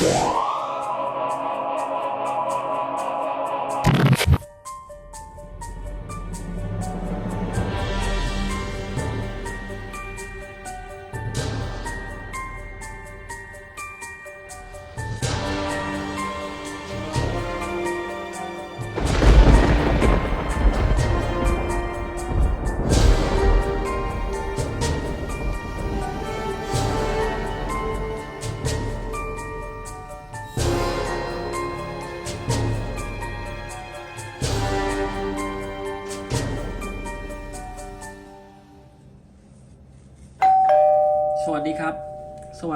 ส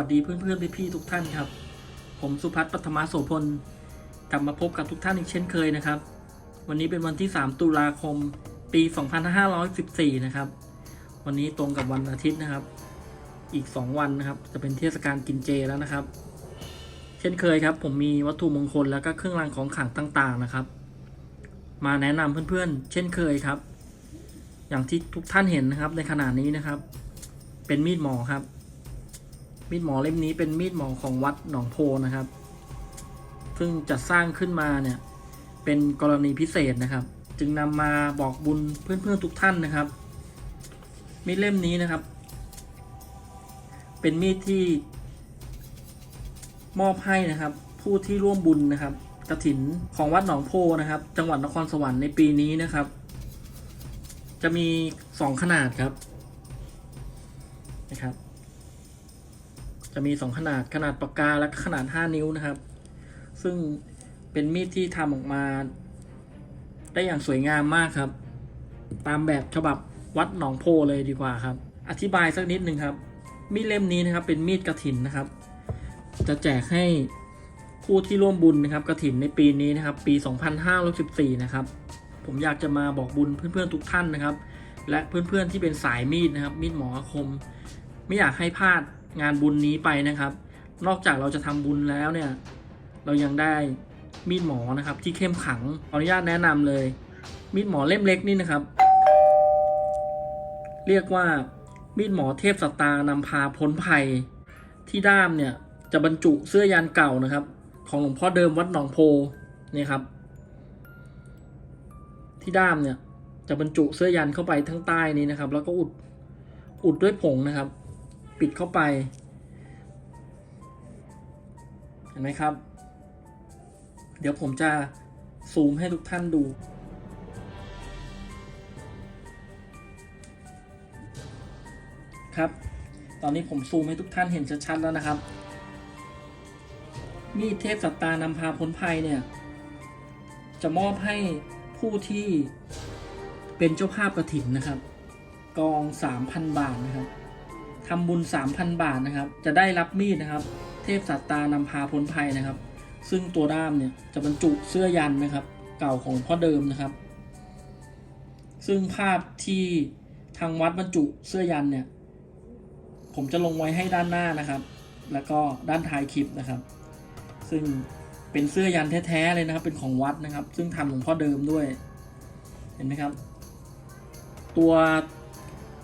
วัสดีเพื่อนเพื่อนพี่พี่ๆทุกท่านครับ ผมสุพัฒน์ปัทมาโสพลกลับมาพบกับทุกท่านอีกเช่นเคยนะครับ วันนี้เป็นวันที่ 3 ตุลาคม ปี 2514 นะครับ วันนี้ตรงกับวันอาทิตย์นะครับ อีก 2 วันนะครับ จะเป็นเทศกาลกินเจแล้วนะครับ เช่นเคยครับ ผมมีวัตถุมงคลแล้วก็เครื่องรางของขลังต่างๆนะครับ มาแนะนำเพื่อนๆ เช่นเคยครับ อย่างที่ทุกท่านเห็นนะครับในขณะนี้นะครับ เป็นมีดหมอครับ มีดหมอเล่มนี้เป็นมีดหมอของวัดหนองโพนะครับ ซึ่งจัดสร้างขึ้นมาเนี่ย เป็นกรณีพิเศษนะครับ จึงนำมาบอกบุญเพื่อนๆทุกท่านนะครับ มีดเล่มนี้นะครับ เป็นมีดที่มอบให้นะครับ ผู้ที่ร่วมบุญนะครับกระถินของวัดหนองโพนะครับ จังหวัดนครสวรรค์ในปีนี้นะครับ จะมีสองขนาดครับนะครับ จะมีสองขนาดขนาดปากกาและขนาด 5 นิ้วนะครับ ซึ่งเป็นมีดที่ทำออกมา ได้อย่างสวยงามมากครับ ตามแบบฉบับวัดหนองโพเลยดีกว่าครับ อธิบายสักนิดหนึ่งครับ มีดเล่มนี้นะครับ เป็นมีดกระถินนะครับ จะแจกให้ผู้ที่ร่วมบุญนะครับกระถินในปีนี้นะครับ ปี 2514 นะครับ ผมอยากจะมาบอกบุญเพื่อนๆทุกท่านนะครับ และเพื่อนๆที่เป็นสายมีดนะครับ มีดหมออาคม ไม่อยากให้พลาด งานบุญนี้ไปนะครับ นอกจากเราจะทำบุญแล้วเนี่ย เรายังได้มีดหมอนะครับ ที่เข้มขังขออนุญาตแนะนำเลย มีดหมอเล่มเล็กนี่นะครับ เรียกว่ามีดหมอเทพสตาร์นำพาพ้นภัย ที่ด้ามเนี่ยจะบรรจุเสื้อยันเก่านะครับ ของหลวงพ่อเดิมวัดหนองโพนี่ครับ ที่ด้ามเนี่ยจะบรรจุเสื้อยันเข้าไปทั้งใต้นี้นะครับ แล้วก็อุดอุดด้วยผงนะครับ ปิดเข้าไป เห็นไหมครับ เดี๋ยวผมจะซูมให้ทุกท่านดู ครับ ตอนนี้ผมซูมให้ทุกท่านเห็นชัดๆแล้วนะครับ มีดเทพสัตตานำพาพ้นภัยเนี่ย จะมอบให้ผู้ที่เป็นเจ้าภาพกระถินนะครับ กอง 3,000 บาทนะครับ ทำบุญ 3,000 บาทนะครับ จะได้รับมีดนะครับ เทพสัตตานำพาพ้นภัยนะครับ ซึ่งตัวด้ามเนี่ยจะบรรจุเสื้อยันนะครับ เก่าของพ่อเดิมนะครับ ซึ่งภาพที่ทางวัดบรรจุเสื้อยันเนี่ย ผมจะลงไว้ให้ด้านหน้านะครับ แล้วก็ด้านท้ายคลิปนะครับ ซึ่งเป็นเสื้อยันแท้ๆเลยนะครับ เป็นของวัดนะครับ ซึ่งทำหลวงพ่อเดิมด้วย เห็นไหมครับ ตัว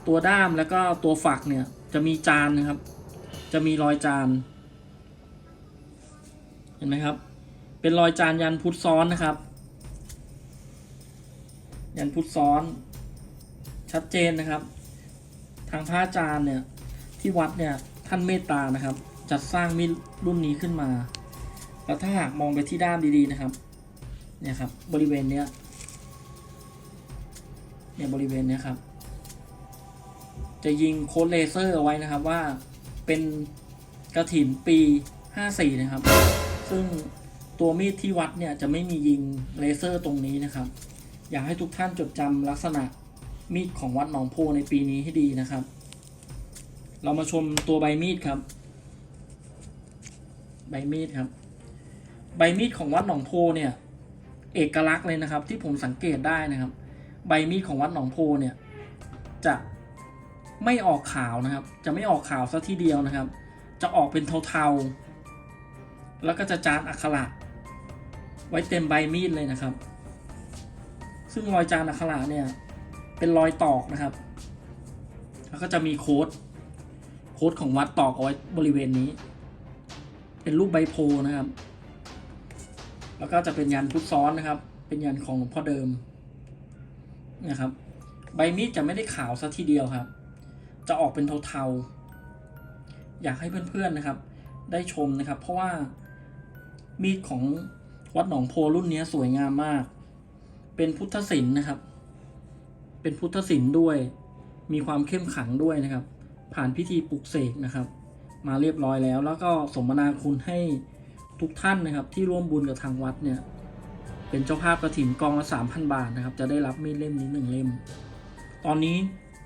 ตัวด้ามแล้วก็ตัวฝักเนี่ย จะมีจานนะครับ จะมีรอยจาน เห็นไหมครับ เป็นรอยจานยันพุทธซ้อนนะครับ ยันพุทธซ้อน ชัดเจนนะครับ ทางพระอาจารย์เนี่ยที่วัดเนี่ยท่านเมตตานะครับ จัดสร้างมีดรุ่นนี้ขึ้นมา แล้วถ้าหากมองไปที่ด้ามดีๆนะครับ เนี่ยครับบริเวณเนี้ยเนี่ยบริเวณเนี้ยครับ จะยิงโค้ดเลเซอร์เอาไว้นะครับว่าเป็นกระถินปี 54 นะครับ ซึ่งตัวมีดที่วัดเนี่ยจะไม่มียิงเลเซอร์ตรงนี้นะครับ อยากให้ทุกท่านจดจำลักษณะมีดของวัดหนองโพในปีนี้ให้ดีนะครับ เรามาชมตัวใบมีดครับ ใบมีดครับ ใบมีดของวัดหนองโพเนี่ยเอกลักษณ์เลยนะครับที่ผมสังเกตได้นะครับ ใบมีดของวัดหนองโพเนี่ยจะ ไม่ออกขาวนะครับ จะไม่ออกขาวซะทีเดียวนะครับ จะออกเป็นเทาๆ แล้วก็จะจานอักขระไว้เต็มใบมีดเลยนะครับ ซึ่งรอยจานอักขระเนี่ยเป็นรอยตอกนะครับ แล้วก็จะมีโค้ดโค้ดของวัดตอกเอาไว้บริเวณนี้ เป็นรูปใบโพนะครับ แล้วก็จะเป็นยันพุทธซ้อนนะครับ เป็นยันของหลวงพ่อเดิมนะครับ ใบมีดจะไม่ได้ขาวซะทีเดียวครับ จะออกเป็นเทาๆ อยากให้เพื่อนๆนะครับ ได้ชมนะครับ เพราะว่ามีดของวัดหนองโพรุ่นนี้สวยงามมาก เป็นพุทธศิลป์นะครับ เป็นพุทธศิลป์ด้วย มีความเข้มขังด้วยนะครับ ผ่านพิธีปลุกเสกนะครับ มาเรียบร้อยแล้ว แล้วก็สมนาคุณให้ทุกท่านนะครับ ที่ร่วมบุญกับทางวัดเนี่ย เป็นเจ้าภาพกระถิ่นกองละสามพันบาทนะครับ จะได้รับมีดเล่มนี้หนึ่งเล่ม ตอนนี้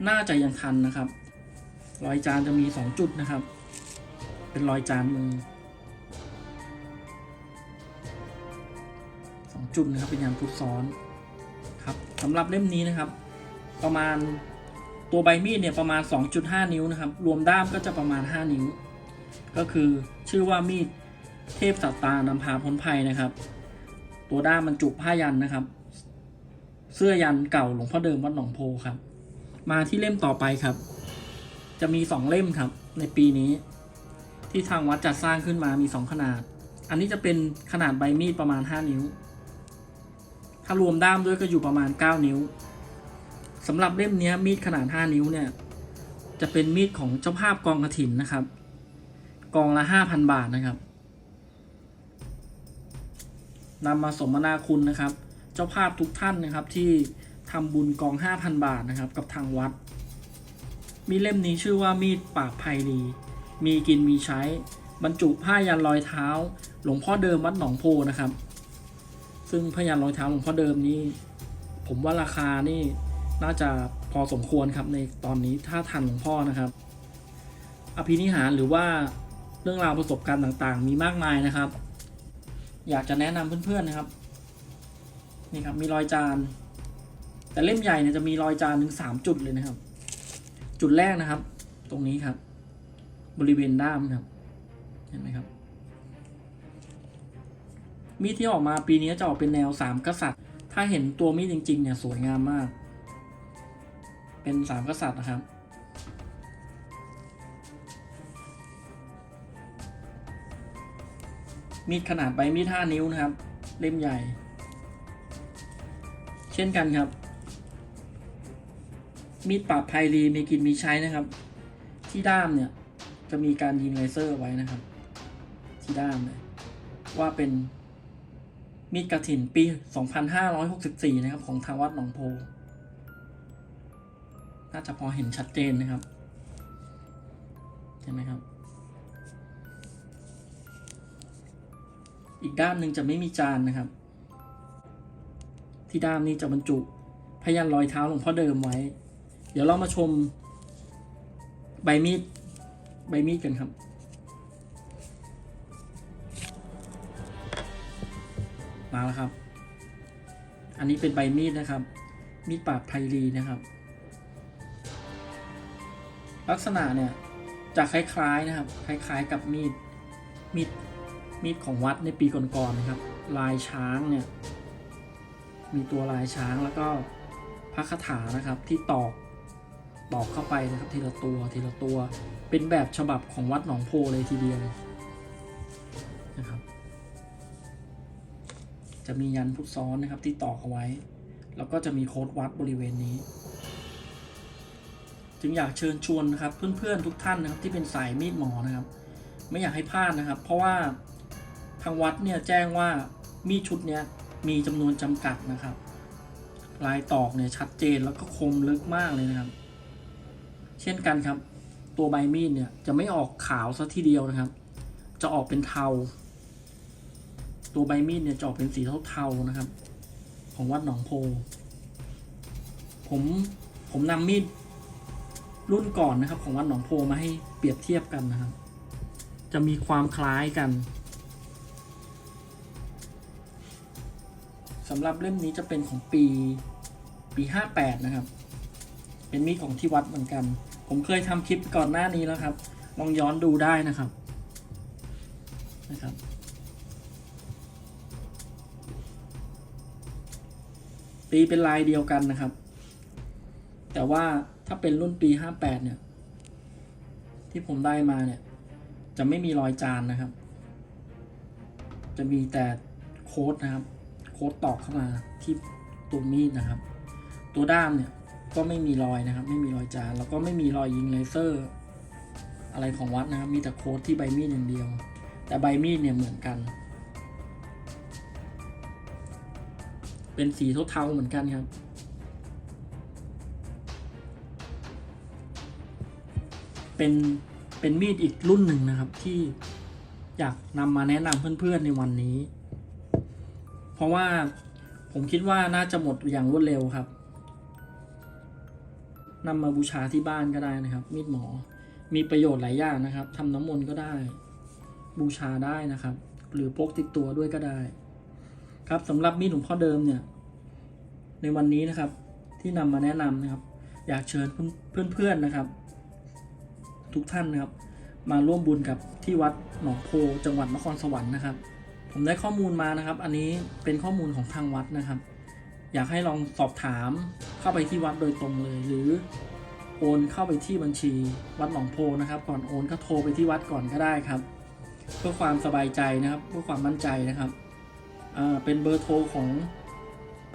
น่าจะยังทันนะครับ รอยจานจะมีสองจุดนะครับ เป็นรอยจานมือสองจุดนะครับเป็นยานพุทซ้อนครับสำหรับเล่มนี้นะครับ ประมาณตัวใบมีดเนี่ยประมาณ 2.5 นิ้วนะครับ รวมด้ามก็จะประมาณ 5 นิ้ว ก็คือชื่อว่ามีดเทพสัตตานำพาพ้นภัยนะครับ ตัวด้ามมันจุผ้ายันนะครับ เสื้อยันเก่าหลวงพ่อเดิมวัดหนองโพครับ มาที่เล่มต่อไปครับ จะมีสองเล่มครับ ในปีนี้ ที่ทางวัดจัดสร้างขึ้นมามีสองขนาด อันนี้จะเป็นขนาดใบมีดประมาณ5นิ้ว ถ้ารวมด้ามด้วยก็อยู่ประมาณ9นิ้วสำหรับเล่มนี้มีดขนาด5นิ้วเนี่ย จะเป็นมีดของเจ้าภาพกองกระถินนะครับ กองละ5,000บาทนะครับนำมาสมนาคุณนะครับ เจ้าภาพทุกท่านนะครับที่ทำบุญกอง 5,000 บาทนะครับ กับทางวัด มีเล่มนี้ชื่อว่ามีดปากไพรี มีกินมีใช้ บรรจุผ้ายันรอยเท้า หลวงพ่อเดิมวัดหนองโพนะครับ ซึ่งพยันรอยเท้าหลวงพ่อเดิมนี่ผมว่าราคานี่น่าจะพอสมควรครับในตอนนี้ถ้าทันหลวงพ่อนะครับ อภินิหารหรือว่าเรื่องราวประสบการณ์ต่างๆ มีมากมายนะครับ อยากจะแนะนำเพื่อนๆนะครับ นี่ครับมีรอยจาน แต่เล่มใหญ่เนี่ยจะมีรอยจานถึงสามจุดเลยนะครับ จุดแรกนะครับ ตรงนี้ครับ บริเวณด้ามครับ เห็นไหมครับ มีดที่ออกมาปีนี้จะออกเป็นแนวสามกษัตริย์ ถ้าเห็นตัวมีดจริง ๆ เนี่ยสวยงามมาก เป็นสามกษัตริย์นะครับมีดขนาดใบมีดห้านิ้วนะครับ เล่มใหญ่ เช่นกันครับ มีดปราบไพรีมีกินมีใช้นะครับ ที่ด้ามเนี่ยจะมีการยิงเลเซอร์ไว้นะครับ ที่ด้ามเลยว่าเป็นมีดกระถินปี 2564 นะครับ ของทางวัดหนองโพ น่าจะพอเห็นชัดเจนนะครับเห็นไหมครับ อีกด้านหนึ่งจะไม่มีจานนะครับ ที่ด้ามนี้จะบรรจุพยันรอยเท้าหลวงพ่อเดิมไว้ เดี๋ยวเรามาชมใบมีดใบมีดกันครับ มาแล้วครับ อันนี้เป็นใบมีดนะครับ มีดปาดไพรีนะครับ ลักษณะเนี่ยจะคล้ายๆนะครับ คล้ายๆกับมีดมีดมีดของวัดในปีก่อนๆนะครับ ลายช้างเนี่ย มีตัวลายช้างแล้วก็พระคาถานะครับที่ตอก ตอกเข้าไปนะครับทีละตัวทีละตัว เป็นแบบฉบับของวัดหนองโพเลยทีเดียวนะครับ จะมียันพุทซ้อนนะครับที่ตอกเอาไว้ แล้วก็จะมีโค้ดวัดบริเวณนี้ จึงอยากเชิญชวนนะครับเพื่อนๆทุกท่านนะครับที่เป็นสายมีดหมอนะครับ ไม่อยากให้พลาดนะครับ เพราะว่าทางวัดเนี่ยแจ้งว่ามีดชุดเนี้ยมีจำนวนจำกัดนะครับ ลายตอกเนี่ยชัดเจนแล้วก็คมลึกมากเลยนะครับ เช่นกันครับ ตัวใบมีดเนี่ยจะไม่ออกขาวซะทีเดียวนะครับ จะออกเป็นเทา ตัวใบมีดเนี่ยจะออกเป็นสีเทาๆนะครับ ของวัดหนองโพ ผมผมนำมีดรุ่นก่อนนะครับ ของวัดหนองโพมาให้เปรียบเทียบกันนะครับ จะมีความคล้ายกันสำหรับเล่มนี้จะเป็นของปีปีห้าแปดนะครับ เป็นมีดของที่วัดเหมือนกัน ผมเคยทำคลิปก่อนหน้านี้แล้วครับ ลองย้อนดูได้นะครับนะครับ ตีเป็นลายเดียวกันนะครับ แต่ว่าถ้าเป็นรุ่นปีห้าแปดเนี่ย ที่ผมได้มาเนี่ย จะไม่มีรอยจานนะครับ จะมีแต่โค้ดนะครับ โค้ดตอกเข้ามาที่ตัวมีดนะครับ ตัวด้ามเนี่ย ก็ไม่มีรอยนะครับ ไม่มีรอยจานแล้วก็ไม่มีรอยยิงเลเซอร์ อะไรของวัดนะครับมีแต่โค้ดที่ใบมีดอย่างเดียว แต่ใบมีดเนี่ยเหมือนกัน เป็นสีเทาๆเหมือนกันครับเป็นเป็นมีดอีกรุ่นหนึ่งนะครับที่อยากนำมาแนะนำเพื่อนๆในวันนี้ เพราะว่าผมคิดว่าน่าจะหมดอย่างรวดเร็วครับ นำมาบูชาที่บ้านก็ได้นะครับ มีดหมอมีประโยชน์หลายอย่างนะครับทำน้ำมนต์ก็ได้ บูชาได้นะครับ หรือพกติดตัวด้วยก็ได้ ครับสำหรับมีดหลวงพ่อเดิมเนี่ย ในวันนี้นะครับที่นำมาแนะนำนะครับ อยากเชิญเพื่อนๆนะครับ ทุกท่านนะครับ มาร่วมบุญกับที่วัดหนองโพจังหวัดนครสวรรค์นะครับ ผมได้ข้อมูลมานะครับ อันนี้เป็นข้อมูลของทางวัดนะครับ อยากให้ลองสอบถาม เข้าไปที่วัดโดยตรงเลย หรือโอนเข้าไปที่บัญชีวัดหนองโพนะครับ ก่อนโอนก็โทรไปที่วัดก่อนก็ได้ครับ เพื่อความสบายใจนะครับเพื่อความมั่นใจนะครับเป็นเบอร์โทรของ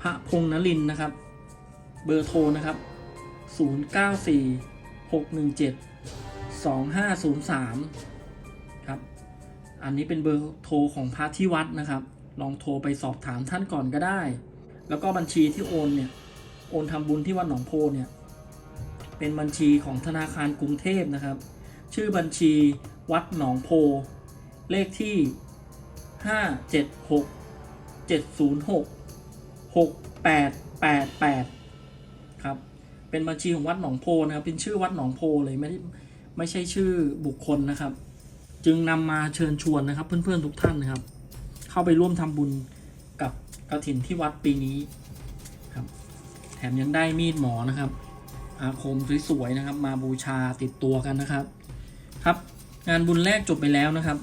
พระพงษ์นลินนะครับ เบอร์โทรนะครับ 094 617 2503 ครับ อันนี้เป็นเบอร์โทรของพระที่วัดนะครับ ลองโทรไปสอบถามท่านก่อนก็ได้ แล้วก็บัญชีที่โอนเนี่ย อนทำบุญที่วัดหนองโพเนี่ยเป็นบัญชีของธนาคารกรุงเทพนะครับ ชื่อบัญชีวัดหนองโพ เลขที่ 576 706 6888ครับเป็นบัญชีของวัดหนองโพนะครับเป็นชื่อวัดหนองโพเลยไม่ได้ไม่ใช่ชื่อบุคคลนะครับ จึงนำมาเชิญชวนนะครับ เพื่อนๆทุกท่านนะครับ เข้าไปร่วมทำบุญกับกระถินที่วัดปีนี้ แถมยังได้มีดหมอนะครับ อาคมสวยๆนะครับ มาบูชาติดตัวกันนะครับ ครับ งานบุญแรกจบไปแล้วนะครับ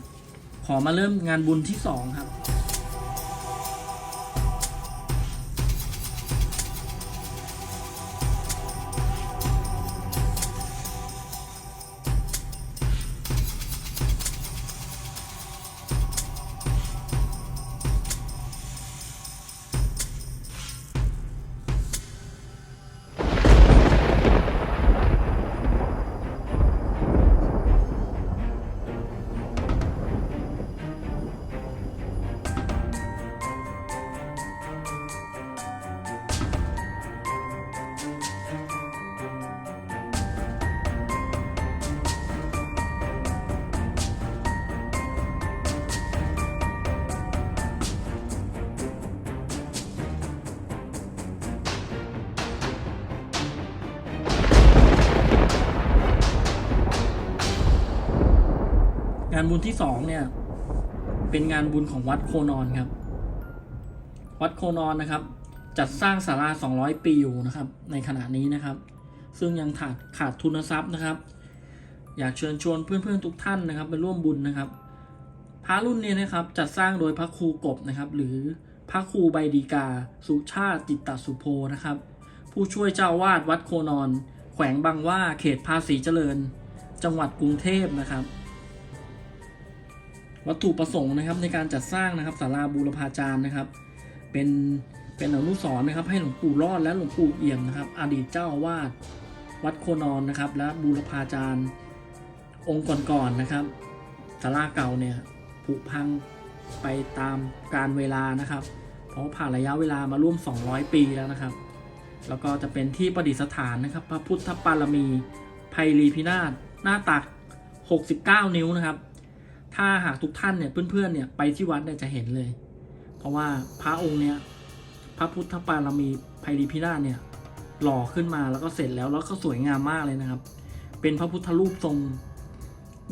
ขอมาเริ่มงานบุญที่สองครับานบุญที่สองเนี่ย เป็นงานบุญของวัดโคนอนครับ วัดโคนอนนะครับ จัดสร้างศาลา 200 ปีอยู่นะครับ ในขณะนี้นะครับ ซึ่งยังขาดขาดทุนทรัพย์นะครับ อยากเชิญชวนเพื่อนๆทุกท่านนะครับไปร่วมบุญนะครับ พระรุ่นนี้นะครับ จัดสร้างโดยพระครูกบนะครับ หรือพระครูใบดีกา สุชาติจิตตสุโพนะครับ ผู้ช่วยเจ้าวาดวัดโคนอน แขวงบางว่าเขตภาษีเจริญ จังหวัดกรุงเทพนะครับ วัตถุประสงค์นะครับในการจัดสร้างนะครับศาลาบูรพาจารย์นะครับ เป็นเป็นอนุสรณ์นะครับ ให้หลวงปู่รอดและหลวงปู่เอี่ยมนะครับ อดีตเจ้าอาวาสวัดโคนอนนะครับ และบูรพาจารย์องค์ก่อนๆนะครับศาลาเก่าเนี่ยผุพังไปตามการเวลานะครับ เพราะผ่านระยะเวลามาร่วม 200 ปีแล้วนะครับ แล้วก็จะเป็นที่ประดิษฐานนะครับ พระพุทธปารมีไพรีพินาศหน้าตัก 69 นิ้วนะครับ ถ้าหากทุกท่านเนี่ยเพื่อนๆเนี่ยไปที่วัดเนี่ยจะเห็นเลย เพราะว่าพระองค์เนี่ยพระพุทธปารมีไพรีพินาศเนี่ยหล่อขึ้นมาแล้วก็เสร็จแล้วแล้วก็สวยงามมากเลยนะครับ เป็นพระพุทธรูปทรง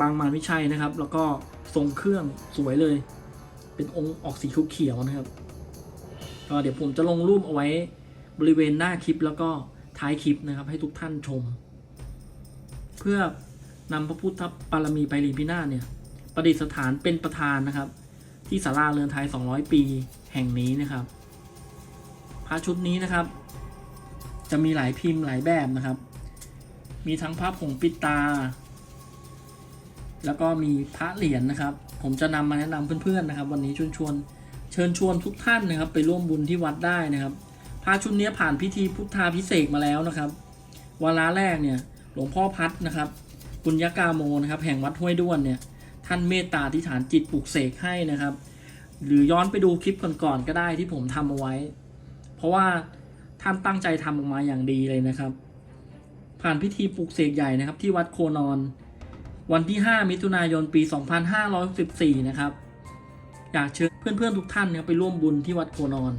บางมารวิชัยนะครับ แล้วก็ทรงเครื่องสวยเลย เป็นองค์ออกสีเขียวนะครับก็เดี๋ยวผมจะลงรูปเอาไว้บริเวณหน้าคลิปแล้วก็ท้ายคลิปนะครับ ให้ทุกท่านชม เพื่อนำพระพุทธปารมีไพรีพินาศเนี่ย ประดิษฐานเป็นประธานนะครับ ที่ศาลาเรือนไทย 200 ปีแห่งนี้นะครับพระชุดนี้นะครับ จะมีหลายพิมพ์หลายแบบนะครับ มีทั้งพระผงปิดตา แล้วก็มีพระเหรียญนะครับ ผมจะนำมาแนะนำเพื่อนๆนะครับ วันนี้ชวนชวนเชิญชวนทุกท่านนะครับ ไปร่วมบุญที่วัดได้นะครับพระชุดนี้ผ่านพิธีพุทธาพิเศษมาแล้วนะครับวาระแรกเนี่ยหลวงพ่อพัดนะครับปุญญากาโมนะครับ แห่งวัดห้วยด้วนเนี่ย ท่านเมตตาที่ฐานจิตปลุกเสกให้นะครับ หรือย้อนไปดูคลิปก่อนๆก็ได้ที่ผมทำเอาไว้ เพราะว่าท่านตั้งใจทำออกมาอย่างดีเลยนะครับ ผ่านพิธีปลุกเสกใหญ่นะครับ ที่วัดโคนอน วันที่ 5 มิถุนายนปี 2564 นะครับอยากเชิญเพื่อนๆทุกท่านเนี่ยไปร่วมบุญที่วัดโคนอน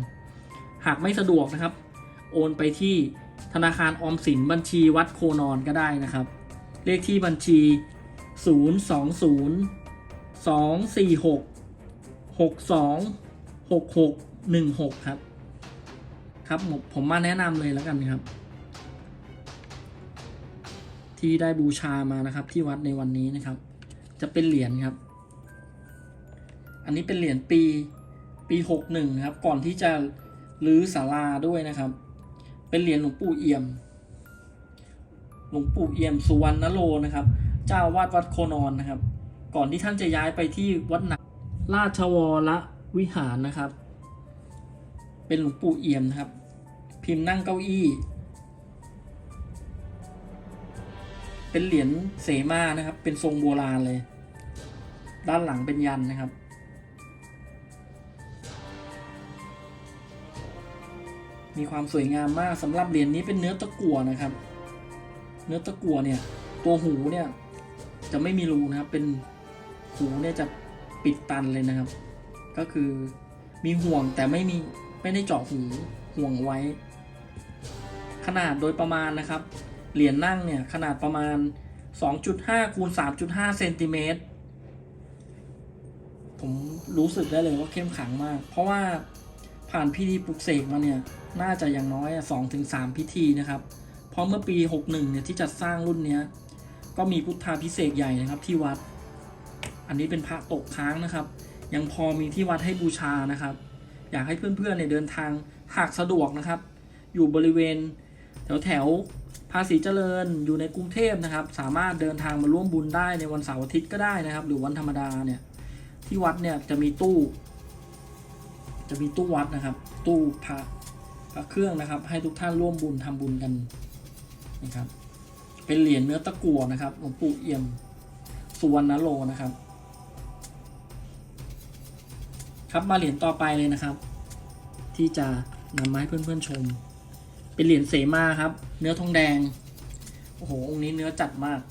หากไม่สะดวกนะครับ โอนไปที่ธนาคารออมสินบัญชีวัดโคนอนก็ได้นะครับ เลขที่บัญชี 020 246 62 66 16ครับ ครับผมผมมาแนะนำเลยแล้วกันครับ ที่ได้บูชามานะครับ ที่วัดในวันนี้นะครับ จะเป็นเหรียญครับ อันนี้เป็นเหรียญปีปีหกหนึ่งครับ ก่อนที่จะรื้อศาลาด้วยนะครับ เป็นเหรียญหลวงปู่เอี่ยม หลวงปู่เอี่ยมสุวรรณโลนะครับ เจ้าวาดวัดโคนอนนะครับ ก่อนที่ท่านจะย้ายไปที่วัดหนักราชวรวิหารนะครับ เป็นหลวงปู่เอี่ยมนะครับ พิมพ์นั่งเก้าอี้ เป็นเหรียญเสมานะครับ เป็นทรงโบราณเลย ด้านหลังเป็นยันนะครับมีความสวยงามมากสำหรับเหรียญนี้เป็นเนื้อตะกั่วนะครับ เนื้อตะกั่วเนี่ย ตัวหูเนี่ย จะไม่มีรูนะครับ เป็น หูเนี่ยจะปิดตันเลยนะครับ ก็คือมีห่วงแต่ไม่มีไม่ได้เจาะหูห่วงไว้ ขนาดโดยประมาณนะครับ เหรียญนั่งเนี่ยขนาดประมาณ 2.5คูณ3.5เซนติเมตรผมรู้สึกได้เลยว่าเข้มขังมาก เพราะว่าผ่านพิธีปลุกเสกมาเนี่ย น่าจะอย่างน้อยสองถึงสามพิธีนะครับ เพราะเมื่อปี 61 เนี่ยที่จัดสร้างรุ่นเนี้ย ก็มีพุทธาพิเศษใหญ่นะครับที่วัด อันนี้เป็นพระตกค้างนะครับ ยังพอมีที่วัดให้บูชานะครับ อยากให้เพื่อนๆเนี่ยเดินทางหากสะดวกนะครับ อยู่บริเวณ แถวแถวๆภาษีเจริญอยู่ในกรุงเทพนะครับ สามารถเดินทางมาร่วมบุญได้ในวันเสาร์อาทิตย์ก็ได้นะครับ หรือวันธรรมดาเนี่ยที่วัดเนี่ยจะมีตู้ จะมีตู้วัดนะครับ ตู้พระพระเครื่องนะครับ ให้ทุกท่านร่วมบุญทำบุญกันนะครับ เป็นเหรียญเนื้อตะกั่วนะครับหลวงปู่เอี่ยมสุวรรณโลนะครับ ครับมาเหรียญต่อไปเลยนะครับ ที่จะนำมาให้เพื่อนๆชม เป็นเหรียญเสมาครับ เนื้อทองแดงโอ้โหองค์นี้เนื้อจัดมาก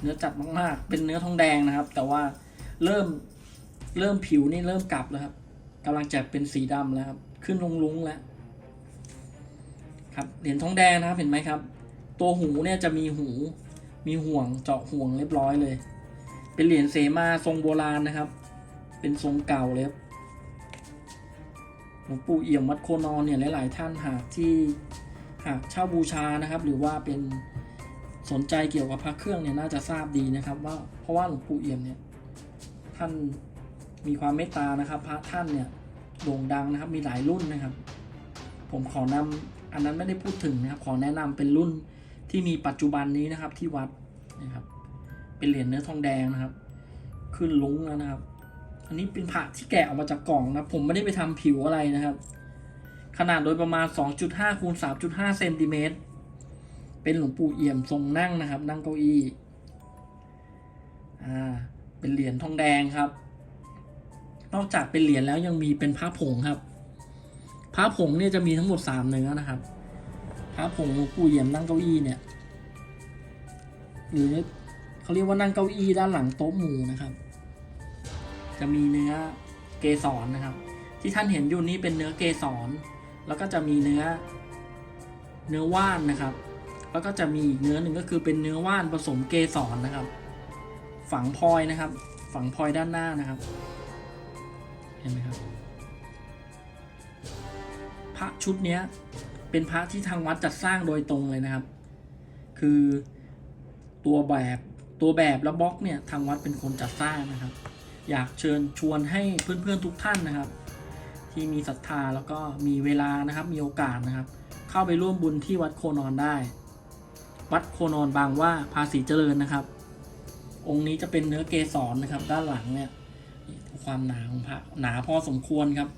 เนื้อจัดมากๆ เป็นเนื้อทองแดงนะครับ แต่ว่าเริ่มเริ่มผิวนี่เริ่มกลับแล้วครับกำลังจะเป็นสีดำแล้วครับ ขึ้นลุงๆแล้วครับเหรียญทองแดงนะครับเห็นไหมครับ ตัวหูเนี่ยจะมีหูมีห่วงเจาะห่วงเรียบร้อยเลย เป็นเหรียญเสมาทรงโบราณนะครับ เป็นทรงเก่าเลยครับหลวงปู่เอี่ยมวัดโคนอนเนี่ยหลาย ๆ ท่านหากที่หากเช่าบูชานะครับ หรือว่าเป็นสนใจเกี่ยวกับพระเครื่องเนี่ยน่าจะทราบดีนะครับว่าเพราะว่าหลวงปู่เอี่ยมเนี่ยท่านมีความเมตตานะครับ พระท่านเนี่ยโด่งดังนะครับมีหลายรุ่นนะครับ ผมขอนำอันนั้นไม่ได้พูดถึงนะครับ ขอแนะนำเป็นรุ่นที่มีปัจจุบันนี้นะครับที่วัดนะครับ เป็นเหรียญเนื้อทองแดงนะครับ ขึ้นลุ้งแล้วนะครับ อันนี้เป็นผักที่แกะออกมาจากกล่องนะ ผมไม่ได้ไปทำผิวอะไรนะครับ ขนาดโดยประมาณ 2.5คูณ3.5เซนติเมตร เป็นหลวงปู่เอี่ยมทรงนั่งนะครับ นั่งเก้าอี้ อ่า เป็นเหรียญทองแดงครับ นอกจากเป็นเหรียญแล้วยังมีเป็นพระผงครับ พระผงเนี่ยจะมีทั้งหมดสามเนื้อนะครับ พระผงหลวงปู่เอี่ยมนั่งเก้าอี้เนี่ย หรือเขาเรียกว่านั่งเก้าอี้ด้านหลังโต๊ะหมู่นะครับ จะมีเนื้อเกสรนะครับ ที่ท่านเห็นอยู่นี้เป็นเนื้อเกสร แล้วก็จะมีเนื้อเนื้อว่านนะครับ แล้วก็จะมีอีกเนื้อหนึ่งก็คือเป็นเนื้อว่านผสมเกสรนะครับ ฝังพลอยนะครับ ฝังพลอยด้านหน้านะครับ เห็นไหมครับ พระชุดนี้เป็นพระที่ทางวัดจัดสร้างโดยตรงเลยนะครับ คือตัวแบบตัวแบบและบล็อกเนี่ยทางวัดเป็นคนจัดสร้างนะครับ อยากเชิญชวนให้เพื่อนๆทุกท่านนะครับ ที่มีศรัทธาแล้วก็มีเวลานะครับมีโอกาสนะครับ เข้าไปร่วมบุญที่วัดโคนอนได้ วัดโคนอนบางว่าภาษีเจริญนะครับ องค์นี้จะเป็นเนื้อเกสรนะครับ ด้านหลังเนี่ยความหนาของพระหนาพอสมควรครับ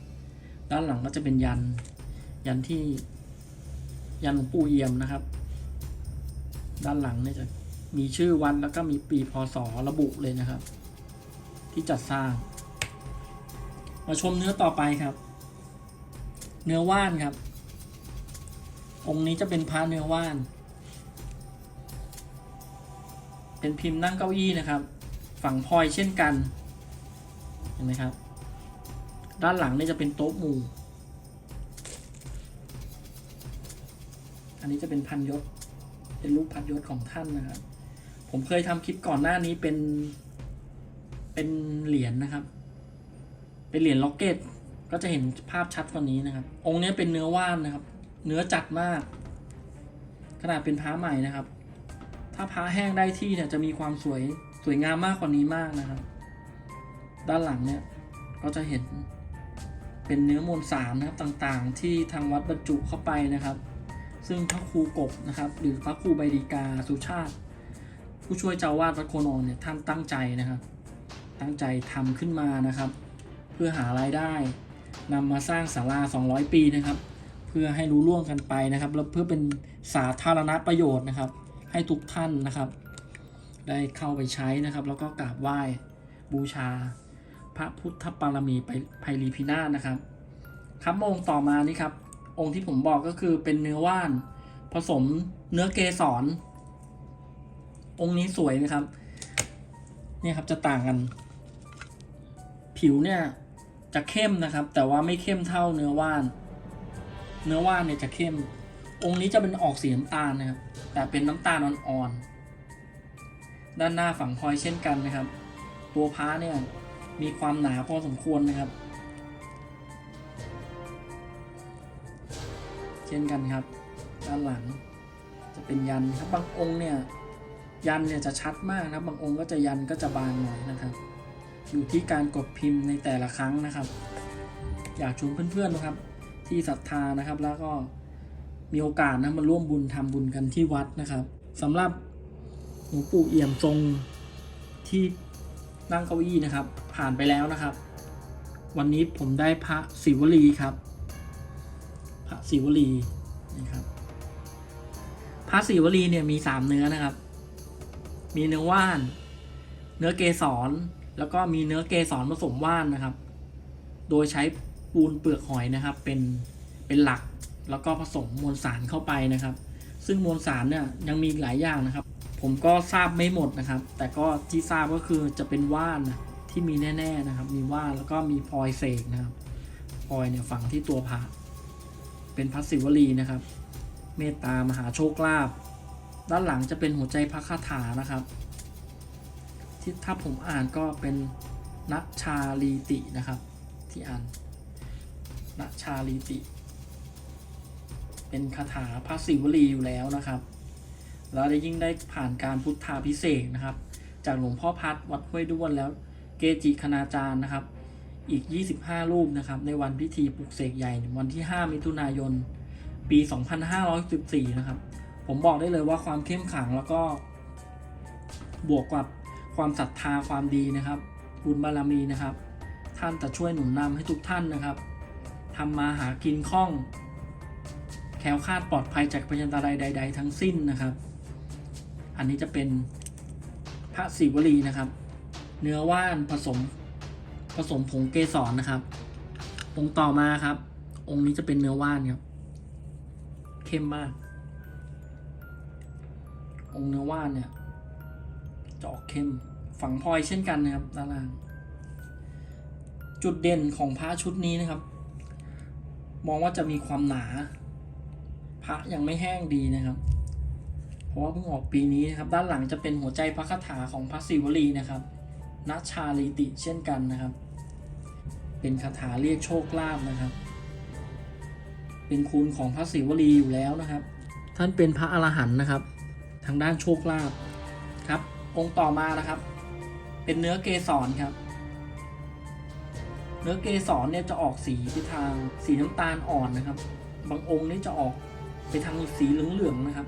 ด้านหลังก็จะเป็นยันยันที่ยันหลวงปู่เอี่ยมนะครับ ด้านหลังเนี่ยจะมีชื่อวันแล้วก็มีปีพศระบุเลยนะครับ ที่จัดสร้าง มาชมเนื้อต่อไปครับ เนื้อว่านครับ องค์นี้จะเป็นพระเนื้อว่าน เป็นพิมพ์นั่งเก้าอี้นะครับ ฝั่งพลอยเช่นกัน เห็นไหมครับ ด้านหลังนี่จะเป็นโต๊ะหมู่ อันนี้จะเป็นพันยศ เป็นรูปพันยศของท่านนะครับ ผมเคยทำคลิปก่อนหน้านี้เป็น เป็นเหรียญนะครับ เป็นเหรียญล็อกเก็ต ก็จะเห็นภาพชัดกว่านี้นะครับ องค์นี้เป็นเนื้อว่านนะครับ เนื้อจัดมาก ขนาดเป็นพระใหม่นะครับ ถ้าพระแห้งได้ที่เนี่ยจะมีความสวยสวยงามมากกว่านี้มากนะครับ ด้านหลังเนี่ยก็จะเห็นเป็นเนื้อมวลสารนะครับต่างๆ ที่ทางวัดบรรจุเข้าไปนะครับ ซึ่งพระครูกบนะครับ หรือพระครูใบดีกาสุชาติ ผู้ช่วยเจ้าวาดวัดโคนอนเนี่ยท่านตั้งใจนะครับ ตั้งใจทำขึ้นมานะครับ เพื่อหารายได้นำมาสร้างศาลา 200 ปีนะครับ เพื่อให้รู้ล่วงกันไปนะครับ แล้วเพื่อเป็นสาธารณประโยชน์นะครับ ให้ทุกท่านนะครับ ได้เข้าไปใช้นะครับ แล้วก็กราบไหว้บูชา พระพุทธปารมีไปไพรีพินาศนะครับ ครับองค์ต่อมานี่ครับ องค์ที่ผมบอกก็คือเป็นเนื้อว่าน ผสมเนื้อเกสรองค์นี้สวยไหมครับ เนี่ยครับจะต่างกัน ผิวเนี่ยจะเข้มนะครับ แต่ว่าไม่เข้มเท่าเนื้อว่าน เนื้อว่านเนี่ยจะเข้ม องค์นี้จะเป็นออกสีน้ำตาลนะครับแต่เป็นน้ำตาลอ่อนๆด้านหน้าฝั่งพลอยเช่นกันนะครับ ตัวพ้าเนี่ยมีความหนาพอสมควรนะครับ เช่นกันครับ ด้านหลังจะเป็นยันครับบางองค์เนี่ยยันเนี่ยจะชัดมากนะครับบางองค์ก็จะยันก็จะบางหน่อยนะครับ อยู่ที่การกดพิมพ์ในแต่ละครั้งนะครับ อยากชวนเพื่อนๆนะครับ ที่ศรัทธานะครับ แล้วก็มีโอกาสนะมาร่วมบุญทำบุญกันที่วัดนะครับสำหรับหลวงปู่เอี่ยมทรงที่นั่งเก้าอี้นะครับ ผ่านไปแล้วนะครับ วันนี้ผมได้พระศิวลีครับ พระศิวลีนะครับพระศิวลีเนี่ยมีสามเนื้อนะครับ มีเนื้อว่าน เนื้อเกสร แล้วก็มีเนื้อเกสรผสมว่านนะครับ โดยใช้ปูนเปลือกหอยนะครับ เป็นเป็นหลักแล้วก็ผสมมวลสารเข้าไปนะครับ ซึ่งมวลสารเนี่ยยังมีหลายอย่างนะครับ ผมก็ทราบไม่หมดนะครับ แต่ก็ที่ทราบก็คือจะเป็นว่านนะที่มีแน่ๆนะครับ มีว่านแล้วก็มีพลอยเสกนะครับพลอยเนี่ยฝังที่ตัวพระเป็นพระศิวลีนะครับ เมตตามหาโชคลาภด้านหลังจะเป็นหัวใจพระคาถานะครับ ที่ถ้าผมอ่านก็เป็นนัชชาลีตินะครับ ที่อ่านนัชชาลีติ เป็นคาถาพระศิวลีอยู่แล้วนะครับแล้วได้ยิ่งได้ผ่านการพุทธาพิเศษนะครับ จากหลวงพ่อพัดวัดห้วยด้วนแล้ว เกจิคณาจารย์นะครับ อีก 25 รูปนะครับ ในวันพิธีปลุกเสกใหญ่วันที่ 5 มิถุนายน ปี 2514 นะครับ ผมบอกได้เลยว่าความเข้มขังแล้วก็บวกกับ ความศรัทธาความดีนะครับบุญบารมีนะครับ ท่านจะช่วยหนุนนำให้ทุกท่านนะครับทำมาหากินคล่อง แคล้วคลาดปลอดภัยจากพยันตรายใด ๆ ทั้งสิ้นนะครับ อันนี้จะเป็นพระศิวลีนะครับ เนื้อว่านผสมผสมผงเกสรนะครับ องค์ต่อมาครับ องค์นี้จะเป็นเนื้อว่านครับเข้มมาก องค์เนื้อว่านเนี่ย จะออกเข้ม ฝังพลอยเช่นกันนะครับด้านล่าง จุดเด่นของพระชุดนี้นะครับ มองว่าจะมีความหนา พระยังไม่แห้งดีนะครับ เพราะว่าเพิ่งออกปีนี้นะครับ ด้านหลังจะเป็นหัวใจพระคาถาของพระศิวลีนะครับนัชชาลีติเช่นกันนะครับ เป็นคาถาเรียกโชคลาภนะครับ เป็นคุณของพระศิวลีอยู่แล้วนะครับ ท่านเป็นพระอรหันต์นะครับ ทางด้านโชคลาภครับ องค์ต่อมานะครับ เป็นเนื้อเกสรครับ เนื้อเกสรเนี่ยจะออกสีไปทางสีน้ำตาลอ่อนนะครับ บางองค์นี่จะออกไปทางสีเหลืองๆนะครับ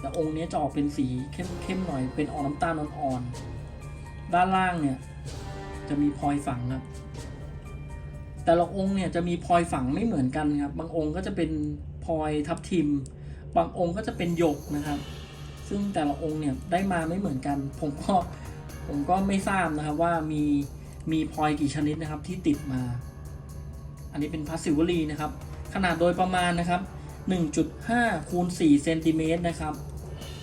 แต่องค์นี้จะออกเป็นสีเข้มเข้มหน่อย เป็นออกน้ำตาลอ่อนๆด้านล่างเนี่ยจะมีพลอยฝังครับ แต่ละองค์เนี่ยจะมีพลอยฝังไม่เหมือนกันครับ บางองค์ก็จะเป็นพลอยทับทิม บางองค์ก็จะเป็นหยกนะครับ ซึ่งแต่ละองค์เนี่ยได้มาไม่เหมือนกัน ผมก็ผมก็ไม่ทราบนะครับว่ามีมีพลอยกี่ชนิดนะครับที่ติดมา อันนี้เป็นพาสิวลีนะครับ ขนาดโดยประมาณนะครับ 1.5คูณ4เซนติเมตรนะครับ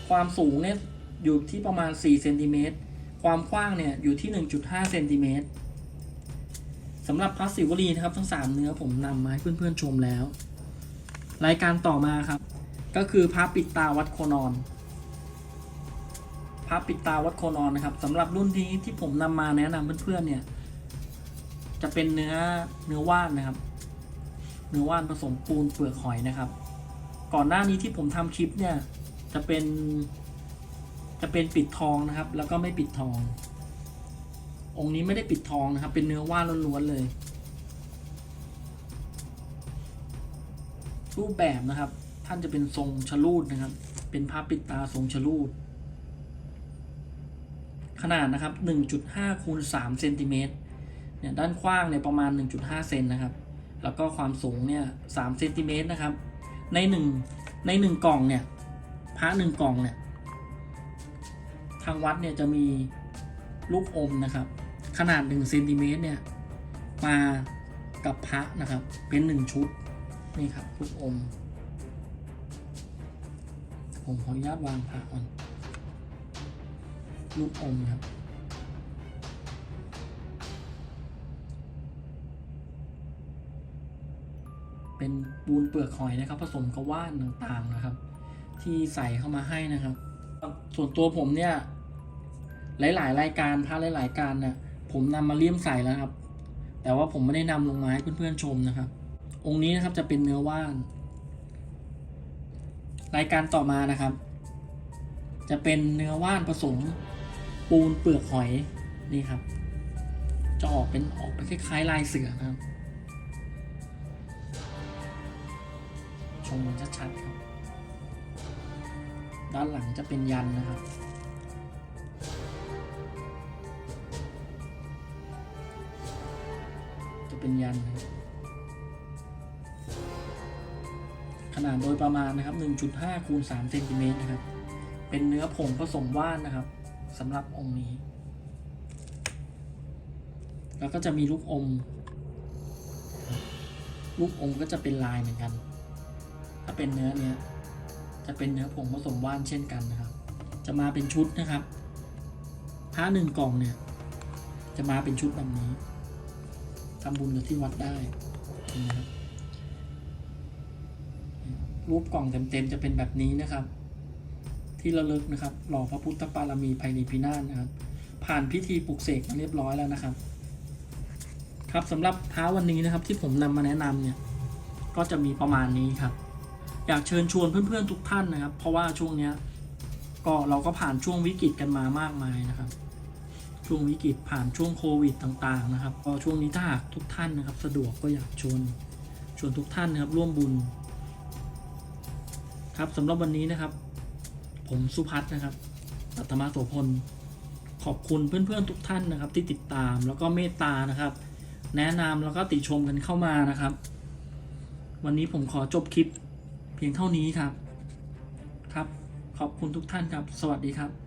ความสูงเนี่ยอยู่ที่ประมาณ4เซนติเมตรความกว้างเนี่ยอยู่ที่ 1.5เซนติเมตรสำหรับพาสิวลีนะครับทั้ง 3 เนื้อผมนำมาให้เพื่อนๆชมแล้ว รายการต่อมาครับ ก็คือพระปิดตาวัดโคนอน ระปิดตาวัดโคนอนนะครับสำหรับรุ่นนี้ที่ผมนำมาแนะนำเพื่อนๆเนี่ย จะเป็นเนื้อเนื้อว่านนะครับ เนื้อว่านผสมปูนเปลือกหอยนะครับ ก่อนหน้านี้ที่ผมทำคลิปเนี่ย จะเป็น จะเป็นปิดทองนะครับ แล้วก็ไม่ปิดทอง องค์นี้ไม่ได้ปิดทองนะครับ เป็นเนื้อว่านล้วนๆเลยรูปแบบนะครับ ท่านจะเป็นทรงชะลูดนะครับ เป็นพระปิดตาทรงชะลูด ขนาดนะครับ 1.5คูณ3เซนติเมตรเนี่ยด้านกว้างเนี่ยประมาณ 1.5 เซนนะครับ แล้วก็ความสูงเนี่ย3เซนติเมตรนะครับ ในหนึ่งในหนึ่งกล่องเนี่ยพระหนึ่งกล่องเนี่ยทางวัดเนี่ยจะมีลูกอมนะครับ ขนาด1เซนติเมตรเนี่ยมากับพระนะครับ เป็นหนึ่งชุดนี่ครับลูกอม ผมขออนุญาตวางพระก่อน ลูกอมครับ เป็นปูนเปลือกหอยนะครับ ผสมกับว่านต่างๆนะครับ ที่ใส่เข้ามาให้นะครับ ส่วนตัวผมเนี่ย หลายๆ รายการพระหลาย ๆ การนี่ยผมนำมาเลี่ยมใส่แล้วครับ แต่ว่าผมไม่ได้นำลงมาให้เพื่อนๆชมนะครับ องค์นี้นะครับจะเป็นเนื้อว่าน รายการต่อมานะครับ จะเป็นเนื้อว่านผสม ปูนเปลือกหอยนี่ครับ จะออกเป็นออกไปคล้ายๆลายเสือนะครับ ชมมันชัดๆครับ ด้านหลังจะเป็นยันนะครับจะเป็นยัน ขนาดโดยประมาณนะครับ 1.5คูณ3เซนติเมตรนะครับ เป็นเนื้อผงผสมว่านนะครับ สำหรับองค์นี้ แล้วก็จะมีลูกอม ลูกอมก็จะเป็นลายเหมือนกัน ถ้าเป็นเนื้อเนี้ยจะเป็นเนื้อผงผสมว่านเช่นกันนะครับ จะมาเป็นชุดนะครับผ้าหนึ่งกล่องเนี่ย จะมาเป็นชุดแบบนี้ทำบุญกับที่วัดได้นะครับรูปกล่องเต็มๆจะเป็นแบบนี้นะครับ ที่ระลึกนะครับหล่อพระพุทธปารมีภายในปีหน้านะครับ ผ่านพิธีปลุกเสกมาเรียบร้อยแล้วนะครับ ครับสำหรับเท้าวันนี้นะครับที่ผมนำมาแนะนำเนี่ยก็จะมีประมาณนี้ครับ อยากเชิญชวนเพื่อนๆทุกท่านนะครับ เพราะว่าช่วงเนี้ยก็เราก็ผ่านช่วงวิกฤตกันมามากมายนะครับ ช่วงวิกฤตผ่านช่วงโควิดต่างๆนะครับก็ช่วงนี้ถ้าหากทุกท่านนะครับ สะดวกก็อยากชวนชวนทุกท่านนะครับร่วมบุญ ครับสำหรับวันนี้นะครับ ผมสุพัฒน์นะครับปัตมาโสพล ขอบคุณเพื่อนๆทุกท่านนะครับ ที่ติดตามแล้วก็เมตตานะครับ แนะนำแล้วก็ติชมกันเข้ามานะครับ วันนี้ผมขอจบคลิปเพียงเท่านี้ครับ ครับ ขอบคุณทุกท่านครับ สวัสดีครับ